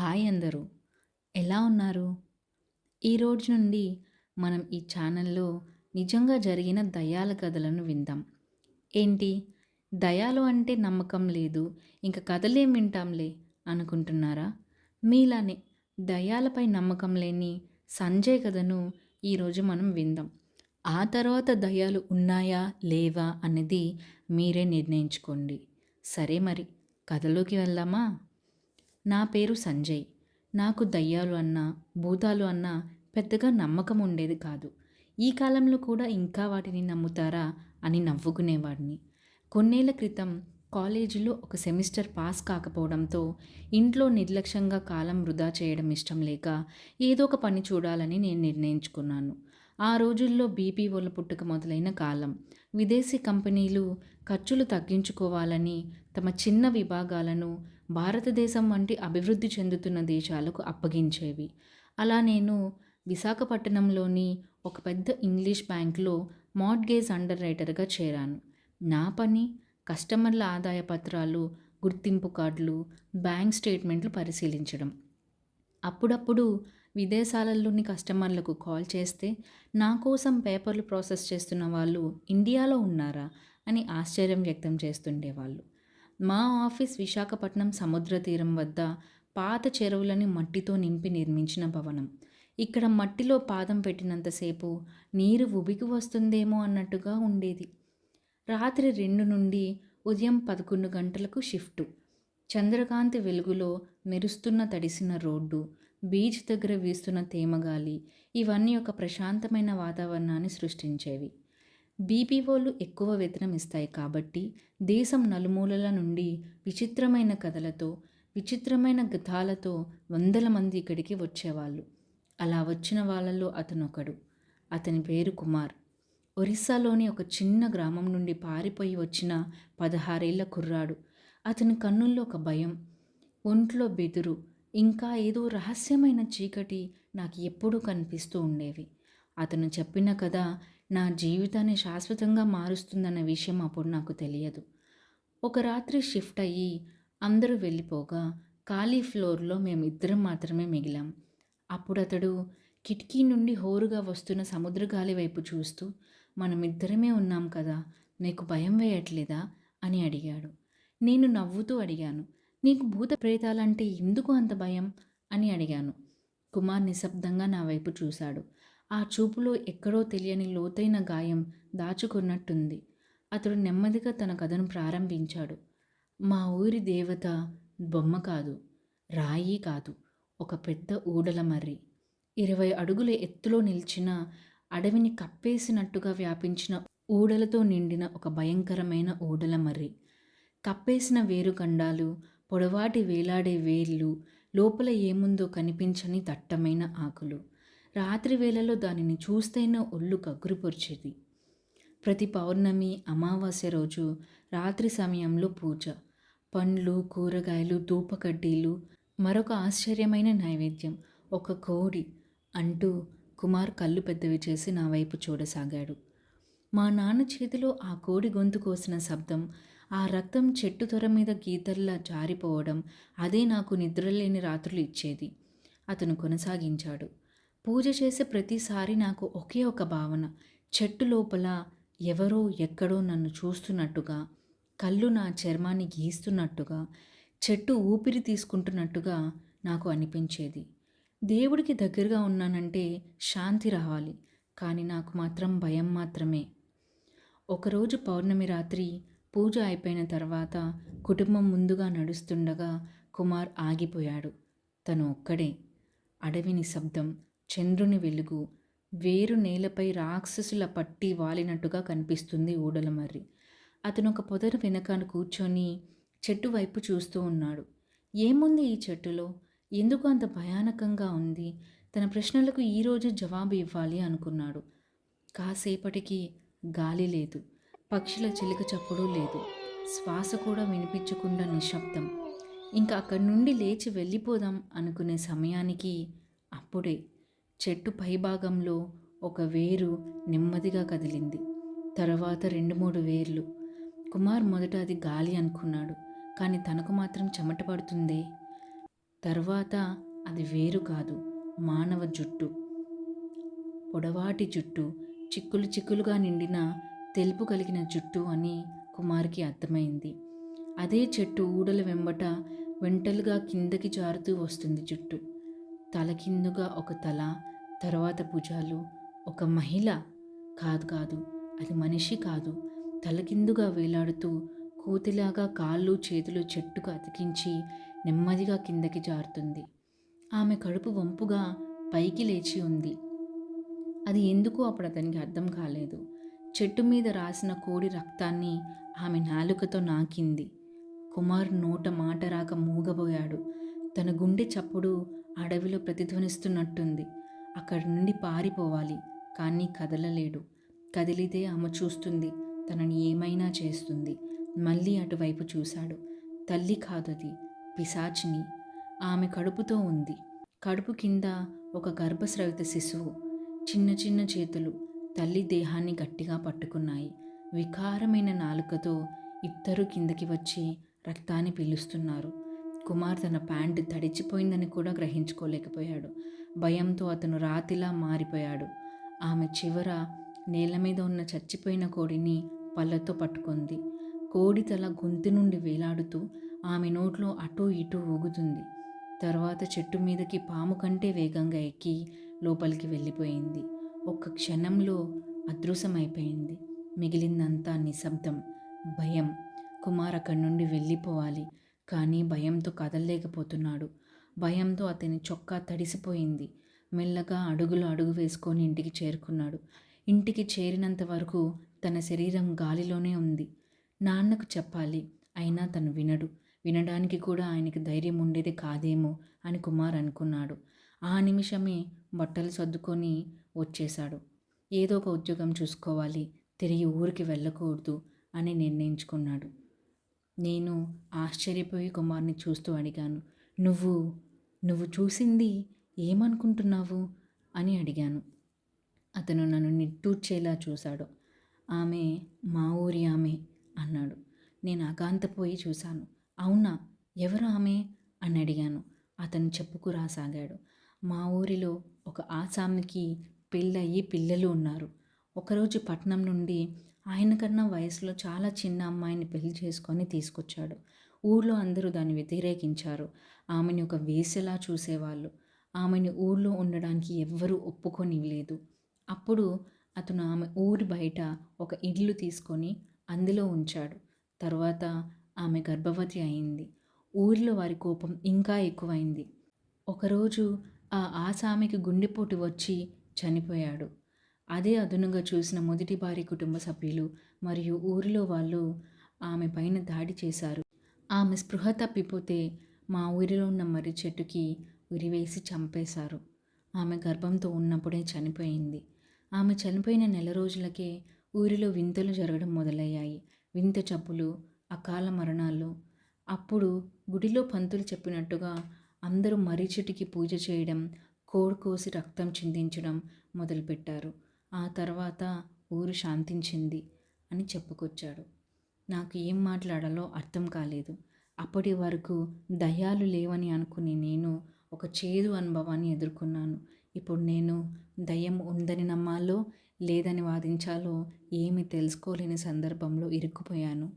Hi అందరూ. ఎలా ఉన్నారు? ఈరోజు నుండి మనం ఈ ఛానల్లో నిజంగా జరిగిన దయాల కథలను విందాం. ఏంటి? దయాలు అంటే నమ్మకం లేదు ఇంకా కథలేం వింటాంలే అనుకుంటున్నారా? మీలానే దయ్యాలపై నమ్మకం లేని సంజయ్ కథను ఈరోజు మనం విందాం. ఆ తర్వాత దయాలు ఉన్నాయా లేవా అనేది మీరే నిర్ణయించుకోండి. సరే మరి కథలోకి వెళ్దామా? నా పేరు సంజయ్. నాకు దయ్యాలు అన్నా భూతాలు అన్నా పెద్దగా నమ్మకం ఉండేది కాదు. ఈ కాలంలో కూడా ఇంకా వాటిని నమ్ముతారా అని నవ్వుకునేవాడిని. కొన్నేళ్ళ క్రితం కాలేజీలో ఒక సెమిస్టర్ పాస్ కాకపోవడంతో ఇంట్లో నిర్లక్ష్యంగా కాలం వృధా చేయడం ఇష్టం లేక ఏదో ఒక పని చూడాలని నేను నిర్ణయించుకున్నాను. ఆ రోజుల్లో బీపీఓల పుట్టుక మొదలైన కాలం విదేశీ కంపెనీలు ఖర్చులు తగ్గించుకోవాలని తమ చిన్న విభాగాలను భారతదేశం వంటి అభివృద్ధి చెందుతున్న దేశాలకు అప్పగించేవి. అలా నేను విశాఖపట్నంలోని ఒక పెద్ద ఇంగ్లీష్ బ్యాంక్లో మార్ట్గేజ్ అండర్ రైటర్గా చేరాను. నా పని కస్టమర్ల ఆదాయ పత్రాలు గుర్తింపు కార్డులు బ్యాంక్ స్టేట్మెంట్లు పరిశీలించడం. అప్పుడప్పుడు విదేశాలలోని కస్టమర్లకు కాల్ చేస్తే నా కోసం పేపర్లు ప్రాసెస్ చేస్తున్న వాళ్ళు ఇండియాలో ఉన్నారా? అని ఆశ్చర్యం వ్యక్తం చేస్తుండేవాళ్ళు. మా ఆఫీస్ విశాఖపట్నం సముద్ర తీరం వద్ద పాత చెరువులని మట్టితో నింపి నిర్మించిన భవనం. ఇక్కడ మట్టిలో పాదం పెట్టినంతసేపు నీరు ఉబికి వస్తుందేమో అన్నట్టుగా ఉండేది. రాత్రి రెండు నుండి ఉదయం పదకొండు గంటలకు షిఫ్టు. చంద్రకాంతి వెలుగులో మెరుస్తున్న తడిసిన రోడ్డు బీచ్ దగ్గర వీస్తున్న తేమగాలి ఇవన్నీ ఒక ప్రశాంతమైన వాతావరణాన్ని సృష్టించేవి. బీపీఓలు ఎక్కువ వేతనం ఇస్తాయి కాబట్టి దేశం నలుమూలల నుండి విచిత్రమైన కథలతో విచిత్రమైన గతాలతో వందల మంది ఇక్కడికి వచ్చేవాళ్ళు. అలా వచ్చిన వాళ్ళలో అతనొకడు. అతని పేరు కుమార్. ఒరిస్సాలోని ఒక చిన్న గ్రామం నుండి పారిపోయి వచ్చిన పదహారేళ్ళ కుర్రాడు. అతని కన్నుల్లో ఒక భయం ఒంట్లో బెదురు ఇంకా ఏదో రహస్యమైన చీకటి నాకు ఎప్పుడూ కనిపిస్తూ ఉండేవి. అతను చెప్పిన కథ నా జీవితాన్ని శాశ్వతంగా మారుస్తుందన్న విషయం అప్పుడు నాకు తెలియదు. ఒక రాత్రి షిఫ్ట్ అయ్యి అందరూ వెళ్ళిపోగా ఖాళీ ఫ్లోర్లో మేమిద్దరం మాత్రమే మిగిలాం. అప్పుడు అతడు కిటికీ నుండి హోరుగా వస్తున్న సముద్ర గాలి వైపు చూస్తూ మనమిద్దరమే ఉన్నాం కదా నీకు భయం వేయట్లేదా? అని అడిగాడు. నేను నవ్వుతూ అడిగాను నీకు భూత ప్రేతాలంటే ఎందుకు అంత భయం? అని అడిగాను. కుమార్ నిశ్శబ్దంగా నా వైపు చూశాడు. ఆ చూపులో ఎక్కడో తెలియని లోతైన గాయం దాచుకున్నట్టుంది. అతడు నెమ్మదిగా తన కథను ప్రారంభించాడు. మా ఊరి దేవత బొమ్మ కాదు రాయి కాదు ఒక పెద్ద ఊడల మర్రి. ఇరవై అడుగుల ఎత్తులో నిలిచిన అడవిని కప్పేసినట్టుగా వ్యాపించిన ఊడలతో నిండిన ఒక భయంకరమైన ఊడల మర్రి. కప్పేసిన వేరుగండాలు పొడవాటి వేలాడే వేర్లు లోపల ఏముందో కనిపించని దట్టమైన ఆకులు. రాత్రి వేళలో దానిని చూస్తేనే ఒళ్ళు కగ్గురుపొరిచేది ప్రతి పౌర్ణమి అమావాస్య రోజు రాత్రి సమయంలో పూజ. పండ్లు కూరగాయలు ధూపకడ్డీలు మరొక ఆశ్చర్యమైన నైవేద్యం ఒక కోడి అంటూ కుమార్ కళ్ళు పెద్దవి చేసి నా వైపు చూడసాగాడు. మా నాన్న చేతిలో ఆ కోడి గొంతు కోసిన శబ్దం ఆ రక్తం చెట్టు తొర మీద గీతల్లా జారిపోవడం అదే నాకు నిద్రలేని రాత్రులు ఇచ్చేది. అతను కొనసాగించాడు. పూజ చేసే ప్రతిసారి నాకు ఒకే ఒక భావన. చెట్టు లోపల ఎవరో ఎక్కడో నన్ను చూస్తున్నట్టుగా కళ్ళు నా చర్మాన్ని గీస్తున్నట్టుగా చెట్టు ఊపిరి తీసుకుంటున్నట్టుగా నాకు అనిపించేది. దేవుడికి దగ్గరగా ఉన్నానంటే శాంతి రావాలి కానీ నాకు మాత్రం భయం మాత్రమే. ఒకరోజు పౌర్ణమి రాత్రి పూజ అయిపోయిన తర్వాత కుటుంబం ముందుగా నడుస్తుండగా కుమార్ ఆగిపోయాడు. తను ఒక్కడే. అడవి నిశ్శబ్దం చంద్రుని వెలుగు. వేరు నేలపై రాక్షసుల పట్టి వాలినట్టుగా కనిపిస్తుంది ఊడలమర్రి అతను ఒక పొదర వెనకాను కూర్చొని చెట్టు వైపు చూస్తూ ఉన్నాడు. ఏముంది ఈ చెట్టులో? ఎందుకు అంత భయానకంగా ఉంది? తన ప్రశ్నలకు ఈరోజు జవాబు ఇవ్వాలి అనుకున్నాడు. కాసేపటికి గాలి లేదు. పక్షుల చిలుక చప్పుడు లేదు. శ్వాస కూడా వినిపించకుండా నిశ్శబ్దం ఇంకా అక్కడి నుండి లేచి వెళ్ళిపోదాం అనుకునే సమయానికి అప్పుడే చెట్టు పైభాగంలో ఒక వేరు నెమ్మదిగా కదిలింది. తర్వాత రెండు మూడు వేర్లు. కుమార్ మొదట అది గాలి అనుకున్నాడు. కానీ తనకు మాత్రం చెమట పడుతుందే? తర్వాత అది వేరు కాదు. మానవ జుట్టు. పొడవాటి జుట్టు. చిక్కులు చిక్కులుగా నిండిన తెలుపు కలిగిన జుట్టు అని కుమార్కి అర్థమైంది. అదే చెట్టు ఊడల వెంబట వెంటలుగా కిందకి జారుతూ వస్తుంది జుట్టు. తలకిందుగా ఒక తల తర్వాత భుజాలు. ఒక మహిళ? కాదు కాదు. అది మనిషి కాదు. తలకిందుగా వేలాడుతూ కోతిలాగా కాళ్ళు చేతులు చెట్టుకు అతికించి నెమ్మదిగా కిందకి జారుతుంది. ఆమె కడుపు వంపుగా పైకి లేచి ఉంది. అది ఎందుకు అప్పుడు అతనికి అర్థం కాలేదు. చెట్టు మీద రాసిన కోడి రక్తాన్ని ఆమె నాలుకతో నాకింది. కుమార్ నోట మాట రాక మూగబోయాడు. తన గుండె చప్పుడు అడవిలో ప్రతిధ్వనిస్తున్నట్టుంది. అక్కడి నుండి పారిపోవాలి. కానీ కదలలేడు. కదిలితే ఆమె చూస్తుంది తనని ఏమైనా చేస్తుంది. మళ్ళీ అటువైపు చూశాడు. తల్లి కాదది పిశాచిని. ఆమె కడుపుతో ఉంది. కడుపు కింద ఒక గర్భస్రవిత శిశువు. చిన్న చిన్న చేతులు తల్లి దేహాన్ని గట్టిగా పట్టుకున్నాయి. వికారమైన నాలుకతో ఇద్దరు కిందకి వచ్చి రక్తాన్ని పీలుస్తున్నారు. కుమార్ తన ప్యాంటు తడిచిపోయిందని కూడా గ్రహించుకోలేకపోయాడు. భయంతో అతను రాతిలా మారిపోయాడు. ఆమె చివర నేల మీద ఉన్న చచ్చిపోయిన కోడిని పళ్ళతో పట్టుకుంది. కోడి తల గొంతు నుండి వేలాడుతూ ఆమె నోట్లో అటూ ఇటూ ఊగుతుంది. తర్వాత చెట్టు మీదకి పాము కంటే వేగంగా ఎక్కి లోపలికి వెళ్ళిపోయింది. ఒక్క క్షణంలో అదృశ్యమైపోయింది. మిగిలిందంతా నిశ్శబ్దం భయం. కుమార్ అక్కడి నుండి వెళ్ళిపోవాలి. కానీ భయంతో కదలలేకపోతున్నాడు. భయంతో అతని చొక్కా తడిసిపోయింది. మెల్లగా అడుగులు అడుగు వేసుకొని ఇంటికి చేరుకున్నాడు. ఇంటికి చేరినంత వరకు తన శరీరం గాలిలోనే ఉంది. నాన్నకు చెప్పాలి అయినా తను వినడు. వినడానికి కూడా ఆయనకి ధైర్యం ఉండేది కాదేమో అని కుమార్ అనుకున్నాడు. ఆ నిమిషమే బట్టలు సర్దుకొని వచ్చేశాడు. ఏదో ఒక ఉద్యోగం చూసుకోవాలి తిరిగి ఊరికి వెళ్ళకూడదు అని నిర్ణయించుకున్నాడు. నేను ఆశ్చర్యపోయి కుమార్ని చూస్తూ అడిగాను. నువ్వు నువ్వు చూసింది ఏమనుకుంటున్నావు? అని అడిగాను. అతను నన్ను నిట్టూర్చేలా చూశాడు. ఆమె మా ఊరి ఆమె అన్నాడు. నేను అగాంతపోయి చూశాను. అవునా? ఎవరు ఆమె? అని అడిగాను. అతను చెప్పుకు రాసాగాడు. మా ఊరిలో ఒక ఆసామికి పెళ్ళయ్యి పిల్లలు ఉన్నారు. ఒకరోజు పట్నం నుండి ఆయన కన్నా వయసులో చాలా చిన్న అమ్మాయిని పెళ్ళి చేసుకొని తీసుకొచ్చాడు. ఊళ్ళో అందరూ దాన్ని వ్యతిరేకించారు. ఆమెని ఒక వేసెలా చూసేవాళ్ళు. ఆమెని ఊళ్ళో ఉండడానికి ఎవ్వరూ ఒప్పుకొనివ్వలేదు. అప్పుడు అతను ఆమె ఊరి బయట ఒక ఇల్లు తీసుకొని అందులో ఉంచాడు. తర్వాత ఆమె గర్భవతి అయింది. ఊరిలో వారి కోపం ఇంకా ఎక్కువైంది. ఒకరోజు ఆ ఆసామికి గుండెపోటు వచ్చి చనిపోయాడు. అదే అదునుగా చూసిన మొదటి భార్య కుటుంబ సభ్యులు మరియు ఊరిలో వాళ్ళు ఆమె పైన దాడి చేశారు. ఆమె స్పృహ తప్పిపోతే మా ఊరిలో ఉన్న మర్రి చెట్టుకి ఉరివేసి చంపేశారు. ఆమె గర్భంతో ఉన్నప్పుడే చనిపోయింది. ఆమె చనిపోయిన నెల రోజులకే ఊరిలో వింతలు జరగడం మొదలయ్యాయి. వింత జబ్బులు అకాల మరణాలు. అప్పుడు గుడిలో పంతులు చెప్పినట్టుగా అందరూ మర్రి చెట్టుకి పూజ చేయడం కోడి కోసి రక్తం చిందించడం మొదలుపెట్టారు. ఆ తర్వాత ఊరు శాంతించింది అని చెప్పుకొచ్చాడు. నాకు ఏం మాట్లాడాలో అర్థం కాలేదు. అప్పటి వరకు దయ్యాలు లేవని అనుకుని నేను ఒక చేదు అనుభవాన్ని ఎదుర్కొన్నాను. ఇప్పుడు నేను దయ్యం ఉందని నమ్మాలో లేదని వాదించాలో ఏమి తెలుసుకోలేని సందర్భంలో ఇరుక్కుపోయాను.